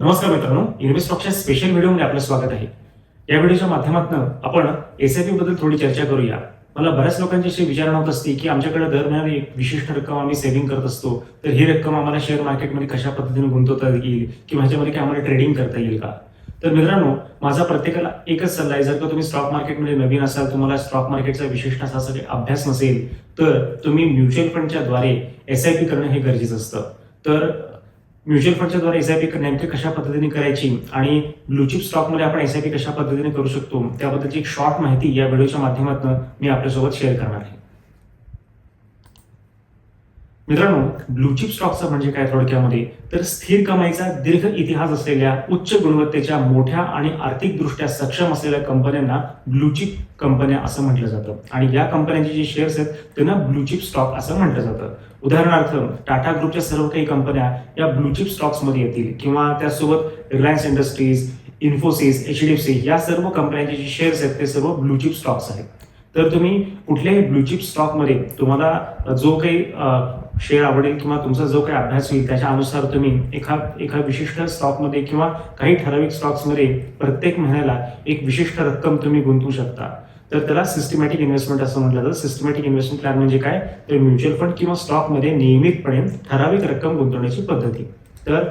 नमस्कार मित्रांनो इन्व्हेस्टॉकच्या स्पेशल व्हिडिओमध्ये आपलं स्वागत आहे. या व्हिडिओच्या माध्यमातून आपण एसआयपी बद्दल थोडी चर्चा करूया. मला बऱ्याच लोकांची अशी विचारणा होत असते की आमच्याकडे दर महिन्याला एक विशिष्ट रक्कम आम्ही सेव्हिंग करत असतो. तर ही रक्कम आम्हाला शेअर मार्केटमध्ये कशा पद्धतीने गुंतवता येईल किंवा ह्याच्यामध्ये काय आम्हाला ट्रेडिंग करता येईल का? तर मित्रांनो माझा प्रत्येकाला एकच सल्ला आहे जर का तुम्ही स्टॉक मार्केटमध्ये नवीन असाल तुम्हाला स्टॉक मार्केटचा विशिष्ट असा काही अभ्यास नसेल तर तुम्ही म्युच्युअल फंडच्या द्वारे एस आय पी करणं हे गरजेचं असतं. तर म्युच्युअल फंडच्या द्वारे एसआयपी नेमकी कशा पद्धतीने करायची आणि ब्लूचिप स्टॉकमध्ये आपण एस कशा पद्धतीने करू शकतो त्याबद्दलची एक शॉर्ट माहिती या व्हिडिओच्या माध्यमातून मी आपल्यासोबत शेअर करणार आहे. मित्रांनो ब्लूचिप स्टॉकचा म्हणजे काय थोडक्यामध्ये? तर स्थिर कमाईचा दीर्घ इतिहास असलेल्या उच्च गुणवत्तेच्या मोठ्या आणि आर्थिकदृष्ट्या सक्षम असलेल्या कंपन्यांना ब्लूचिप कंपन्या असं म्हटलं जातं. आणि या कंपन्यांचे जे शेअर्स आहेत त्यांना ब्लूचिप स्टॉक असं म्हटलं जातं. उदाहरणार्थ टाटा ग्रुपच्या सर्व काही कंपन्या या ब्लूचिप स्टॉक्समध्ये येतील किंवा त्यासोबत Reliance Industries Infosys H D F C या सर्व कंपन्यांचे जे शेअर्स आहेत ते सर्व ब्लूचिप स्टॉक्स आहेत. तर तुम्ही कुठल्याही ब्लूचिप स्टॉकमध्ये तुम्हाला जो काही शेअर आवडेल किंवा तुमचा जो काही अभ्यास होईल त्याच्या अनुसार तुम्ही एका एका विशिष्ट स्टॉकमध्ये किंवा काही ठराविक स्टॉक्समध्ये प्रत्येक महिन्याला एक विशिष्ट रक्कम तुम्ही गुंतवू शकता. तर त्याला सिस्टमॅटिक इन्व्हेस्टमेंट असं म्हटलं जातं. सिस्टमॅटिक इन्व्हेस्टमेंट प्लॅन म्हणजे काय? तर म्युच्युअल फंड किंवा स्टॉकमध्ये नियमितपणे ठराविक रक्कम गुंतवण्याची पद्धती. तर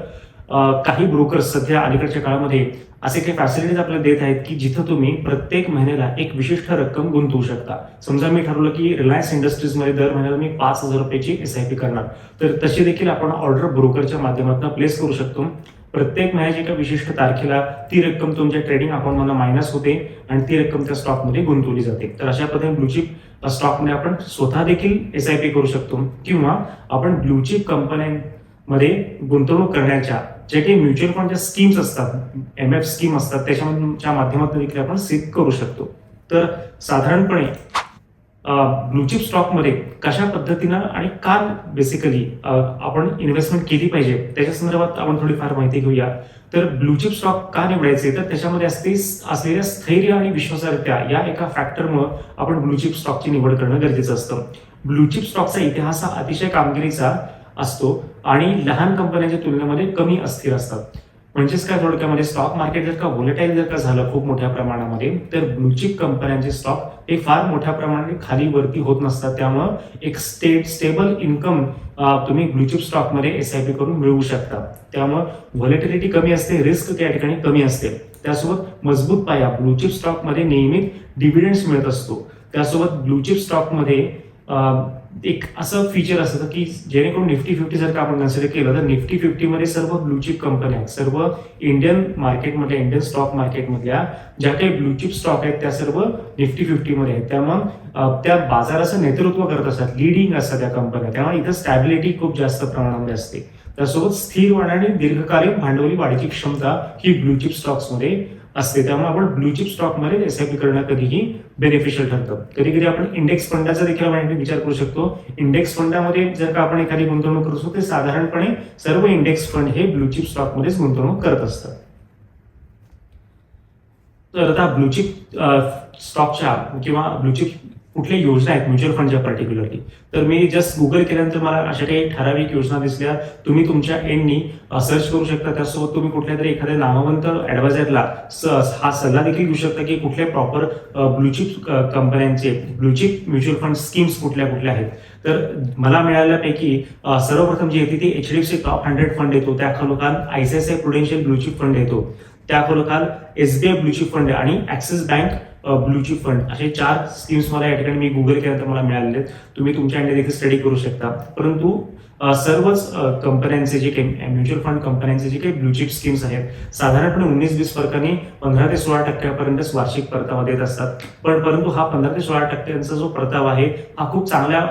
काही ब्रोकर्स सध्या अलीकडच्या काळामध्ये असे काही फॅसिलिटीज आपल्याला देत आहेत की जिथं तुम्ही प्रत्येक महिन्याला एक विशिष्ट रक्कम गुंतवू शकता. समजा मी ठरवलं की रिलायन्स इंडस्ट्रीजमध्ये दर महिन्याला मी पाच हजार रुपयाची एस आय पी करणार. तर तशी देखील आपण ऑर्डर ब्रोकरच्या माध्यमातून प्लेस करू शकतो. प्रत्येक महिन्याच्या एका विशिष्ट तारखेला ती रक्कम तुमच्या ट्रेडिंग अकाउंटमधून मायनस होते आणि ती रक्कम त्या स्टॉकमध्ये गुंतवली जाते. तर अशा पद्धतीने ब्लूचिप स्टॉकमध्ये आपण स्वतः देखील एस आय पी करू शकतो किंवा आपण ब्लूचिप कंपन्यांमध्ये गुंतवणूक करण्याच्या जे काही म्युच्युअल फंडच्या स्कीम्स असतात एम एफ स्कीम असतात त्याच्याच्या माध्यमातून देखील आपण सिक करू शकतो. तर साधारणपणे ब्लूचिप स्टॉकमध्ये कशा पद्धतीनं आणि का बेसिकली आपण इन्व्हेस्टमेंट केली पाहिजे? त्याच्या संदर्भात आपण थोडीफार माहिती घेऊया. तर ब्लूचिप स्टॉक का निवडायचे? तर त्याच्यामध्ये असते असलेल्या स्थैर्य आणि विश्वासार्हता या एका फॅक्टरमुळे आपण ब्लूचिप स्टॉकची निवड करणं गरजेचं असतं. ब्लूचिप स्टॉकचा इतिहास हा अतिशय कामगिरीचा असतो आणि लहान कंपन्यांच्या तुलनेमध्ये कमी अस्थिर असतात. म्हणजेच काय थोडक्यामध्ये स्टॉक मार्केट जर का व्होलेटाईल जर का झालं खूप मोठ्या प्रमाणामध्ये तर ब्लूचिप कंपन्यांचे स्टॉक हे फार मोठ्या प्रमाणाने खाली वरती होत नसतात. त्यामुळं एक स्टेट स्टेबल इन्कम तुम्ही ब्लूचिप स्टॉकमध्ये एस आय पी करून मिळवू शकता. त्यामुळं व्हॉलेटिलिटी कमी असते रिस्क त्या ठिकाणी कमी असते. त्यासोबत मजबूत पाया ब्लूचिप स्टॉकमध्ये नेहमीच डिव्हिडंड्स मिळत असतो. त्यासोबत ब्लूचिप स्टॉकमध्ये एक असं फीचर असतं की जेणेकरून निफ्टी फिफ्टी जर का आपण कन्सिडर केलं तर निफ्टी फिफ्टीमध्ये सर्व ब्लूचिप कंपन्या आहेत सर्व इंडियन मार्केटमधल्या इंडियन स्टॉक मार्केटमधल्या ज्या काही ब्लूचिप स्टॉक आहेत त्या सर्व निफ्टी फिफ्टीमध्ये आहेत. त्यामुळे त्या बाजाराचं नेतृत्व करत असतात लिडिंग असतात त्या कंपन्या त्यामुळे इथं स्टॅबिलिटी खूप जास्त प्रमाणामध्ये असते. त्यासोबत स्थिर वाढ आणि दीर्घकालीन भांडवली वाढीची क्षमता ही ब्लूचिप स्टॉक्समध्ये असते. त्यामुळे आपण ब्लूचिप स्टॉकमध्ये एस आय पी करणं कधीही बेनिफिशियल ठरतं. कधी कधी आपण इंडेक्स फंडाचा देखील आपण विचार करू शकतो. इंडेक्स फंडामध्ये जर का आपण एखादी गुंतवणूक करू शकतो ते साधारणपणे सर्व इंडेक्स फंड हे ब्लूचिप स्टॉकमध्येच गुंतवणूक करत असतात. तर आता ब्लूचिप स्टॉकच्या किंवा ब्लूचिप कुठल्या योजना आहेत म्युच्युअल फंडच्या पर्टिक्युलरली तर मी जस्ट गुगल केल्यानंतर मला अशा काही ठराविक योजना दिसल्या. तुम्ही तुमच्या एंडनी सर्च करू शकता. त्यासोबत तुम्ही कुठल्या तरी एखाद्या नामवंत ॲडवायझरला हा सल्ला देखील घेऊ शकता की कुठल्या प्रॉपर ब्लूचिप कंपन्यांचे blue chip mutual fund schemes कुठल्या कुठल्या आहेत. तर मला मिळाल्यापैकी सर्वप्रथम जी येते ती H D F C top hundred fund येतो. त्या खालोखाल ICICI Prudential blue chip fund येतो. त्या खालोखाल एसबीआय ब्लूचिप फंड आणि Axis bank blue chip fund असे चार स्कीम्स मला या ठिकाणी मी गुगल केल्यानंतर मला मिळालेले आहेत. तुम्ही तुमच्या अंडे देखील स्टडी करू शकता. परंतु सर्वच कंपन्यांचे जे काही म्युच्युअल फंड कंपन्यांचे जे काही ब्लूचिप स्कीम्स आहेत साधारणपणे उन्नीस वीस फरकांनी पंधरा ते सोळा टक्क्यापर्यंत वार्षिक परतावा देत असतात. पण परंतु हा पंधरा ते सोळा टक्क्यांचा जो परतावा आहे हा खूप चांगल्या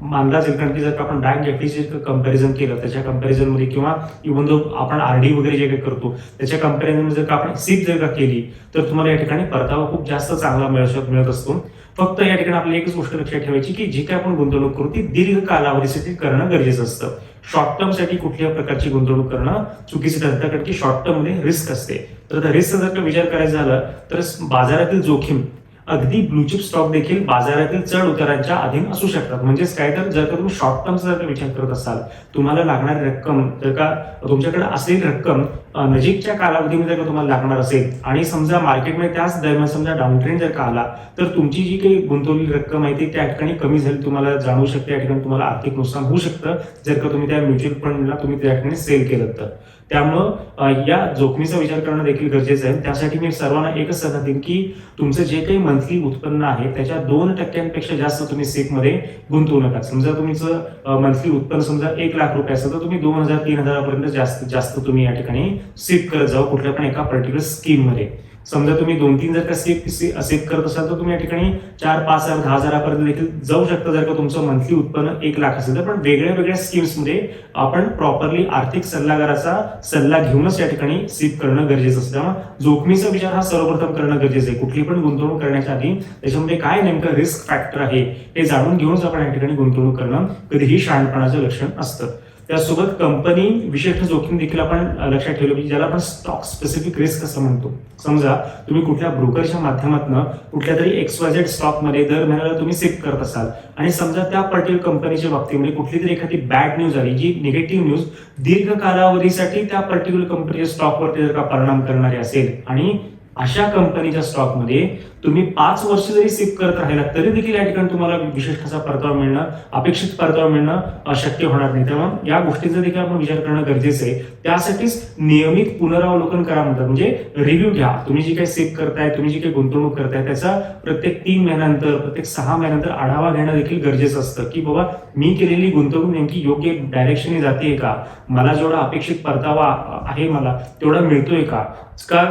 मानला जाईल. कारण की जर आपण बँक एफडीचे कंपॅरिझन केलं त्याच्या कंपॅरिझनमध्ये किंवा इव्हन जो आपण आरडी वगैरे जे काही करतो त्याच्या कंपॅरिझनमध्ये जर का आपण सीप जर का केली तर तुम्हाला या ठिकाणी परतावा खूप जास्त चांगला मिळत मिळत असतो. फक्त या ठिकाणी आपल्याला एकच गोष्ट लक्षात ठेवायची की जी काय आपण गुंतवणूक करू ती दीर्घ कालावधीसाठी करणं गरजेचं असतं. शॉर्ट टर्मसाठी कुठल्याही प्रकारची गुंतवणूक करणं चुकीचं ठरतं कारण की शॉर्ट टर्ममध्ये रिस्क असते. तर रिस्क जर का विचार करायचा झाला तर बाजारातील जोखीम अगदी ब्लूचिप स्टॉक देखील बाजारातील चढ उतारांच्या अधीन असू शकतात. म्हणजेच काय तर जर का तुम्ही शॉर्ट टर्मचा जर विचार करत असाल तुम्हाला लागणारी रक्कम जर का तुमच्याकडे असलेली रक्कम नजीकच्या कालावधीमध्ये जर का तुम्हाला लागणार असेल आणि समजा मार्केटमध्ये त्याच दरम्यान समजा डाऊन ट्रेंड जर का आला तर तुमची जी काही गुंतवलेली रक्कम आहे ती त्या ठिकाणी कमी झाली तुम्हाला जाणवू शकते या ठिकाणी तुम्हाला आर्थिक नुकसान होऊ शकतं जर का तुम्ही त्या म्युच्युअल फंडला तुम्ही त्या ठिकाणी सेल केलं तर. त्यामुळं या जोखमीचा विचार करणं देखील गरजेचं आहे. त्यासाठी मी सर्वांना एकच सल्ला देईन की तुमचं जे काही मंथली उत्पन्न आहे त्याच्या दोन टक्क्यांपेक्षा जास्त तुम्ही सेफमध्ये गुंतवू नका. समजा तुमचं मंथली उत्पन्न समजा एक लाख रुपये असेल तर तुम्ही दोन हजार तीन हजारापर्यंत जास्त जास्त तुम्ही या ठिकाणी सेफ करत जाऊ कुठल्या पण एका पर्टिक्युलर स्कीममध्ये समजा तुम्ही दोन तीन जर का सेफ सेफ करत असाल तर तुम्ही या ठिकाणी चार पाच हजार दहा हजारापर्यंत देखील जाऊ शकता जर का तुमचं मंथली उत्पन्न एक लाख असेल तर. पण वेगळ्या वेगळ्या स्कीम्समध्ये आपण प्रॉपरली आर्थिक सल्लागाराचा सल्ला घेऊनच या ठिकाणी सेफ करणं गरजेचं असतं. त्यामुळे जोखमीचा विचार हा सर्वप्रथम करणं गरजेचं आहे. कुठली पण गुंतवणूक करण्याच्या आधी त्याच्यामध्ये काय नेमकं रिस्क फॅक्टर आहे हे जाणून घेऊनच आपण या ठिकाणी गुंतवणूक करणं कधीही शहाणपणाचं लक्षण असतं. त्यासोबत कंपनी विशिष्ट जोखीम देखील आपण लक्षात ठेवलं पाहिजे ज्याला आपण स्टॉक स्पेसिफिक रिस्क असं म्हणतो. समजा तुम्ही कुठल्या ब्रोकरच्या माध्यमातून कुठल्या तरी एक्सवायझेड स्टॉकमध्ये दर महिन्याला तुम्ही सेफ करत असाल आणि समजा त्या पर्टिक्युलर कंपनीच्या बाबतीमध्ये कुठली तरी एखादी बॅड न्यूज आली जी निगेटिव्ह न्यूज दीर्घ कालावधीसाठी त्या पर्टिक्युलर कंपनीच्या स्टॉकवरती जर का परिणाम करणारी असेल आणि अशा कंपनीच्या स्टॉकमध्ये तुम्ही पाच वर्ष जरी सेफ करत राहिला तरी देखील या ठिकाणी तुम्हाला विशेष कसा परतावा मिळणं अपेक्षित परतावा मिळणं अशक्य होणार नाही. त्यामुळे या गोष्टीचा देखील आपण विचार करणं गरजेचं आहे. त्यासाठीच नियमित पुनरावलोकन करा म्हणतात. म्हणजे रिव्ह्यू घ्या. तुम्ही जी काही सेफ करताय तुम्ही जी काही गुंतवणूक करताय त्याचा प्रत्येक तीन महिन्यानंतर प्रत्येक सहा महिन्यानंतर आढावा घेणं देखील गरजेचं असतं. की बाबा मी केलेली गुंतवणूक नेमकी योग्य डायरेक्शनने जाते का? मला जेवढा अपेक्षित परतावा आहे मला तेवढा मिळतोय का? का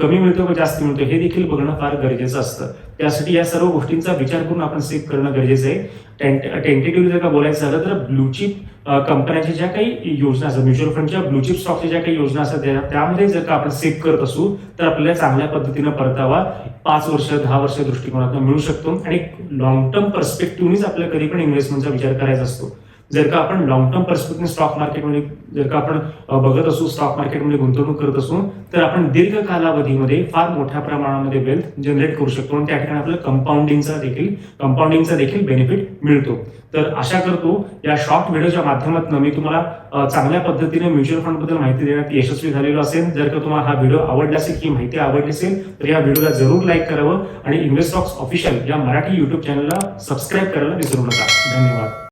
कमी मिळतो का जास्त मिळतो हे देखील बघणं फार गरजेचं असतं. त्यासाठी या सर्व गोष्टींचा विचार करून आपण सेफ करणं गरजेचं आहे. टेंटेटिव्हली जर का बोलायचं झालं तर ब्लूचिप कंपन्यांच्या ज्या काही योजना असतात म्युच्युअल फंडच्या ब्लूचिप स्टॉकच्या ज्या काही योजना असतात त्यामध्ये जर का आपण सेफ करत असू तर आपल्याला चांगल्या पद्धतीनं परतावा पाच वर्ष दहा वर्ष दृष्टिकोनातून मिळू शकतो. आणि लॉंग टर्म पर्स्पेक्टिव्हनीच आपल्याला कधी पण इन्व्हेस्टमेंटचा विचार करायचा असतो. जर का आपण लॉंग टर्म पर्स्पेक्टिव्ह स्टॉक मार्केटमध्ये जर का आपण बघत असू स्टॉक मार्केटमध्ये गुंतवणूक करत असू तर आपण दीर्घ कालावधीमध्ये फार मोठ्या प्रमाणामध्ये वेल्थ जनरेट करू शकतो. आणि त्या ठिकाणी आपल्याला कंपाऊंडिंगचा देखील कंपाऊंडिंगचा देखील बेनिफिट मिळतो. तर आशा करतो या शॉर्ट व्हिडिओच्या माध्यमातून मी तुम्हाला चांगल्या पद्धतीने म्युच्युअल फंडबद्दल माहिती देण्यात यशस्वी झालेलो असेल. जर का तुम्हाला हा व्हिडिओ आवडला असेल ही माहिती आवडली असेल तर या व्हिडिओला जरूर लाईक करावं. आणि इन्व्हेस्टॉक्स ऑफिशियल या मराठी युट्यूब चॅनलला सबस्क्राईब करायला विसरू नका. धन्यवाद.